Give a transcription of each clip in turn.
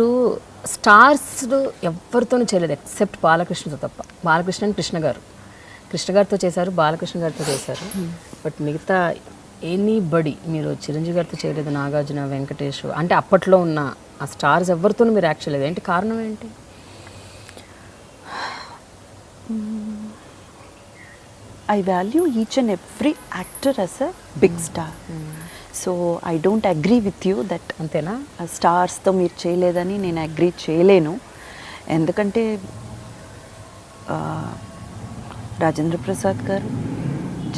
ఇప్పుడు స్టార్స్ ఎవరితోనూ చేయలేదు ఎక్సెప్ట్ బాలకృష్ణతో తప్ప. బాలకృష్ణ అండ్ కృష్ణ గారు. కృష్ణ గారితో చేశారు బాలకృష్ణ గారితో చేశారు. బట్ మిగతా ఎనీ బడి మీరు చిరంజీవి గారితో చేయలేదు నాగార్జున వెంకటేష్ అంటే అప్పట్లో ఉన్న ఆ స్టార్స్ ఎవరితోనూ మీరు యాక్ట్ చేయలేదు. ఏంటి కారణం ఏంటి? I value each and every actor as a big star. So I don't agree with you that అంతేనా? స్టార్స్తో మీరు చేయలేదని నేను అగ్రీ చేయలేను. ఎందుకంటే రాజేంద్ర ప్రసాద్ గారు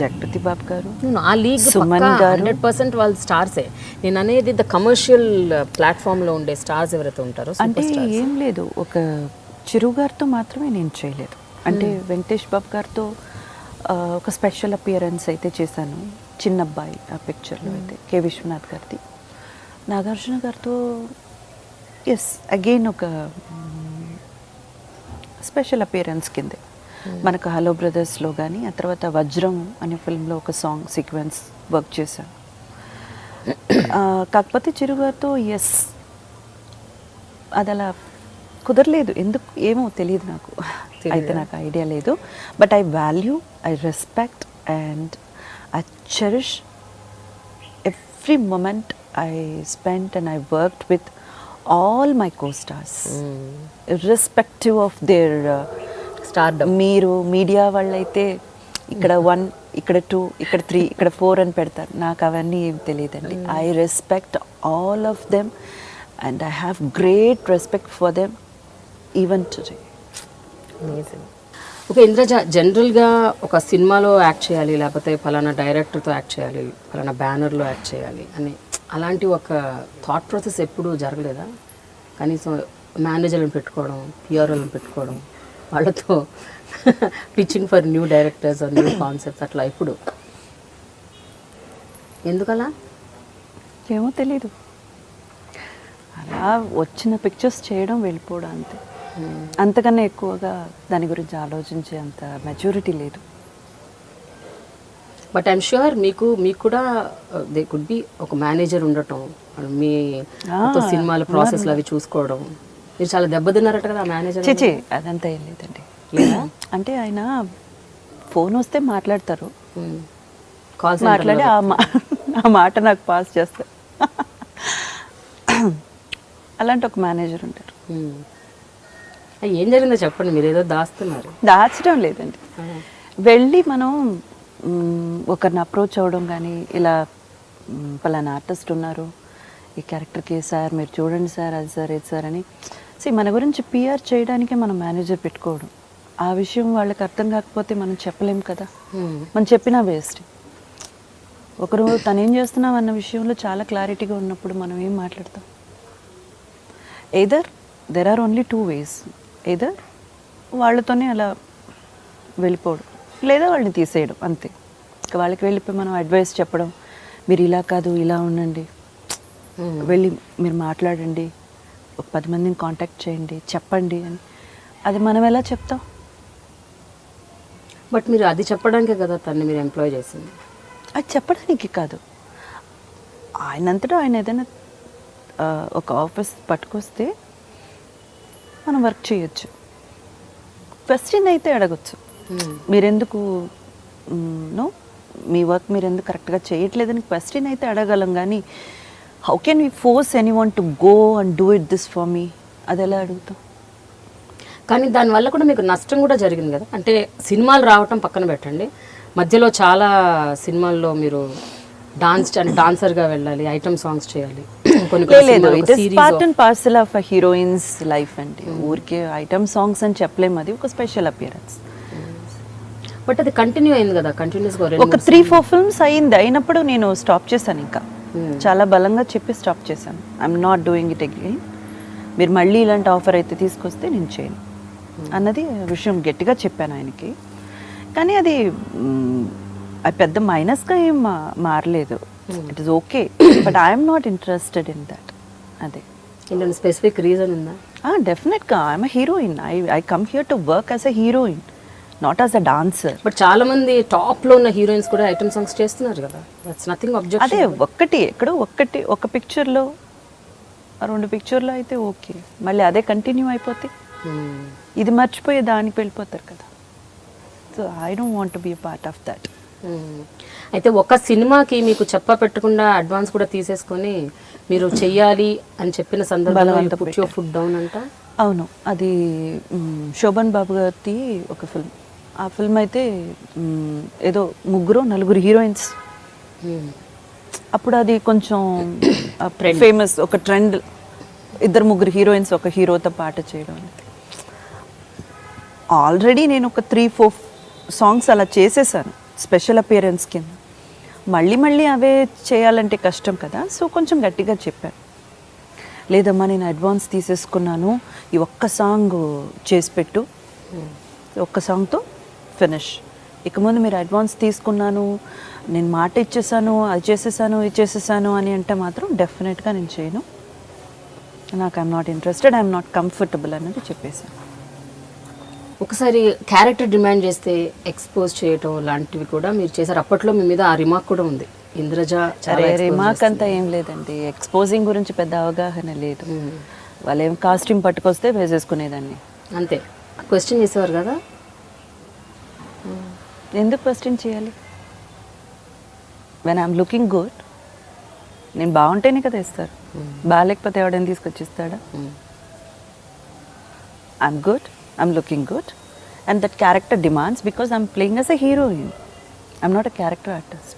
జగపతి బాబు గారు నేను ఆ లీగ్ సుమన్ గారు. హండ్రెడ్ పర్సెంట్ వాళ్ళు స్టార్సే నేను అనేది ద కమర్షియల్ ప్లాట్ఫామ్లో ఉండే స్టార్స్ ఎవరైతే ఉంటారో అంటే ఏం లేదు. ఒక చిరు గారితో మాత్రమే నేను చేయలేదు. అంటే వెంకటేష్ బాబు గారితో ఒక స్పెషల్ అపియరెన్స్ అయితే చేశాను. చిన్న అబ్బాయి ఆ పిక్చర్లో అయితే కె విశ్వనాథ్ గారిది. నాగార్జున గారితో ఎస్ అగైన్ ఒక స్పెషల్ అపియరెన్స్ కిందే. మనకు హలో బ్రదర్స్లో కానీ ఆ తర్వాత వజ్రం అనే ఫిల్మ్లో ఒక సాంగ్ సీక్వెన్స్ వర్క్ చేశాను కాకపోతే చిరుగారితో ఎస్ అది అలా కుదరలేదు. ఎందుకు ఏమో తెలియదు నాకు. అయితే నాకు ఐడియా లేదు. But I value I respect and I cherish every moment I spend and I worked with all my costars irrespective of their star మీరు మీడియా వాళ్ళైతే ఇక్కడ వన్ ఇక్కడ టూ ఇక్కడ త్రీ ఇక్కడ ఫోర్ అని పెడతారు. నాకు అవన్నీ ఏం తెలియదండి. I respect all of them and I have great respect for them even today okay Indraja జనరల్గా ఒక సినిమాలో యాక్ట్ చేయాలి లేకపోతే ఫలానా డైరెక్టర్తో యాక్ట్ చేయాలి ఫలానా బ్యానర్లో యాక్ట్ చేయాలి అని అలాంటి ఒక థాట్ ప్రాసెస్ ఎప్పుడూ జరగలేదా? కనీసం మేనేజర్లను పెట్టుకోవడం పిఆర్ఓలను పెట్టుకోవడం వాళ్ళతో pitching for new directors new concepts అట్లా ఇప్పుడు ఎందుకలా? ఏమో తెలీదు. అలా వచ్చిన పిక్చర్స్ చేయడం వెళ్ళిపోవడం అంతే. అంతకన్నా ఎక్కువగా దాని గురించి ఆలోచించే అంత మెచ్యూరిటీ లేదు. బట్ ఐఎమ్ షూర్ మీకు మీకు కూడా దే కుడ్ బి ఒక మేనేజర్ ఉండటం మీ సినిమాల ప్రాసెస్లు అవి చూసుకోవడం. మీరు చాలా దెబ్బతిన్నారట కదా మేనేజర్ చిచి అదంతా ఏం లేదండి. అంటే ఆయన ఫోన్ వస్తే మాట్లాడతారు. కాల్ మాట్లాడి ఆ మాట నాకు పాస్ చేస్తారు. అలాంటి ఒక మేనేజర్ ఉంటారు. ఏం జరిగిందో చెప్పండి మీరు ఏదో దాస్తున్నారు. దాచడం లేదండి. వెళ్ళి మనం ఒకరిని అప్రోచ్ అవ్వడం కానీ ఇలా పలానా ఆర్టిస్ట్ ఉన్నారు ఈ క్యారెక్టర్కి సార్ మీరు చూడండి సార్ అది సార్ ఇది సార్ అని. సి మన గురించి పిఆర్ చేయడానికే మనం మేనేజర్ పెట్టుకోవడం. ఆ విషయం వాళ్ళకి అర్థం కాకపోతే మనం చెప్పలేం కదా. మనం చెప్పినా వేస్ట్. ఒకరు తను ఏం చేస్తున్నాం అన్న విషయంలో చాలా క్లారిటీగా ఉన్నప్పుడు మనం ఏం మాట్లాడతాం? Either there are only two ways either వాళ్ళతోనే అలా వెళ్ళిపోవడం. లేదా వాళ్ళని తీసేయడం అంతే. ఇక వాళ్ళకి వెళ్ళిపోయి మనం అడ్వైస్ చెప్పడం మీరు ఇలా కాదు ఇలా ఉండండి. వెళ్ళి మీరు మాట్లాడండి ఒక పది మందిని కాంటాక్ట్ చేయండి చెప్పండి అని. అది మనం ఎలా చెప్తాం? బట్ మీరు అది చెప్పడానికే కదా తన్ని మీరు ఎంప్లాయ్ చేసింది. అది చెప్పడానికి కాదు. ఆయనంతటా ఆయన ఏదైనా ఒక ఆఫీస్ పట్టుకొస్తే మనం వర్క్ చేయొచ్చు. క్వశ్చన్ అయితే అడగచ్చు. మీరెందుకు నో మీ వర్క్ మీరు ఎందుకు కరెక్ట్గా చేయట్లేదని క్వశ్చన్ అయితే అడగలం కానీ how can we force anyone to go and do it this for me అది ఎలా అడుగుతాం కానీ దానివల్ల కూడా మీకు నష్టం కూడా జరిగింది కదా. అంటే సినిమాలు రావటం పక్కన పెట్టండి. మధ్యలో చాలా సినిమాల్లో మీరు డాన్స్ అంటే డాన్సర్గా వెళ్ళాలి ఐటమ్ సాంగ్స్ చేయాలి. లేదు it is part and parcel of heroines life అండి. ఊరికే ఐటమ్ సాంగ్స్ అని చెప్పలేము అది ఒక స్పెషల్ అపియరెన్స్. బట్ అది కంటిన్యూ అయింది కదా కంటిన్యూస్గా ఒక త్రీ ఫోర్ ఫిల్మ్స్ అయింది అయినప్పుడు నేను స్టాప్ చేశాను ఇంకా. చాలా బలంగా చెప్పి స్టాప్ చేశాను. I'm not doing it again మీరు మళ్ళీ ఇలాంటి ఆఫర్ అయితే తీసుకొస్తే నేను చేయను. అన్నది విషయం గట్టిగా చెప్పాను ఆయనకి. కానీ అది అది పెద్ద మైనస్గా ఏం మారలేదు. It is okay but I'm not interested in that అదే. ఏంటంటే స్పెసిఫిక్ రీజన్ ఉందా డెఫినెట్గా I'm heroine I I come here to work as a heroine not as a dancer but చాలా మంది టాప్లో ఉన్న హీరోయిన్స్ కూడా ఐటమ్ సాంగ్స్ చేస్తున్నారు కదా. దట్స్ నథింగ్ అదే ఒక్కటి ఎక్కడో ఒక్కటి ఒక పిక్చర్లో రెండు పిక్చర్లో అయితే ఓకే మళ్ళీ అదే కంటిన్యూ అయిపోతే మ్మ్. ఇది మర్చిపోయి దానికి వెళ్ళిపోతారు కదా. So I don't want be part of that. అయితే ఒక సినిమాకి మీకు చెప్ప పెట్టకుండా అడ్వాన్స్ కూడా తీసేసుకొని మీరు చెయ్యాలి అని చెప్పిన సందర్భంలో ఫుడ్ డౌన్ అంట? అవును. అది శోభన్ బాబు గారి ఒక ఫిల్మ్ ఆ ఫిల్మ్ అయితే ఏదో ముగ్గురు నలుగురు హీరోయిన్స్. అప్పుడు అది కొంచెం ఫేమస్ ఒక ట్రెండ్. ఇద్దరు ముగ్గురు హీరోయిన్స్ ఒక హీరోతో పాట చేయడం ఆల్రెడీ నేను ఒక త్రీ ఫోర్ సాంగ్స్ అలా చేసేసాను. స్పెషల్ అపియరెన్స్ కింద. మళ్ళీ మళ్ళీ అవే చేయాలంటే కష్టం కదా సో కొంచెం గట్టిగా చెప్పాను లేదమ్మా నేను అడ్వాన్స్ తీసేసుకున్నాను ఈ ఒక్క సాంగ్ చేసి పెట్టు. ఒక్క సాంగ్తో ఫినిష్. ఇక ముందు మీరు అడ్వాన్స్ తీసుకున్నాను నేను మాట ఇచ్చేసాను అది చేసేసాను ఇది చేసేసాను అని అంటే మాత్రం డెఫినెట్గా నేను చేయను. నాకు I'm not interested I'm not comfortable అనేది చెప్పేశాను. ఒకసారి క్యారెక్టర్ డిమాండ్ చేస్తే ఎక్స్పోజ్ చేయటం లాంటివి కూడా మీరు చేశారు. అప్పట్లో మీ మీద ఆ రిమార్క్ కూడా ఉంది. ఇంద్రజ expose రిమార్క్ అంతా ఏం లేదండి. ఎక్స్పోజింగ్ గురించి పెద్ద అవగాహన లేదు. వాళ్ళు ఏం కాస్ట్యూమ్ పట్టుకొస్తే వేసేసుకునేదాన్ని. అంతే. క్వశ్చన్ చేసేవారు కదా? ఎందుకు క్వశ్చన్ చేయాలి? వెన్ ఐఎమ్ లుకింగ్ గుడ్ నేను బాగుంటేనే కదా ఇస్తారు. బాగాలేకపోతే ఎవడైనా తీసుకొచ్చి ఇస్తాడా? మ్మ్. I'm good I'm looking good. And that character demands because I'm playing as a heroine. I'm not a character artist.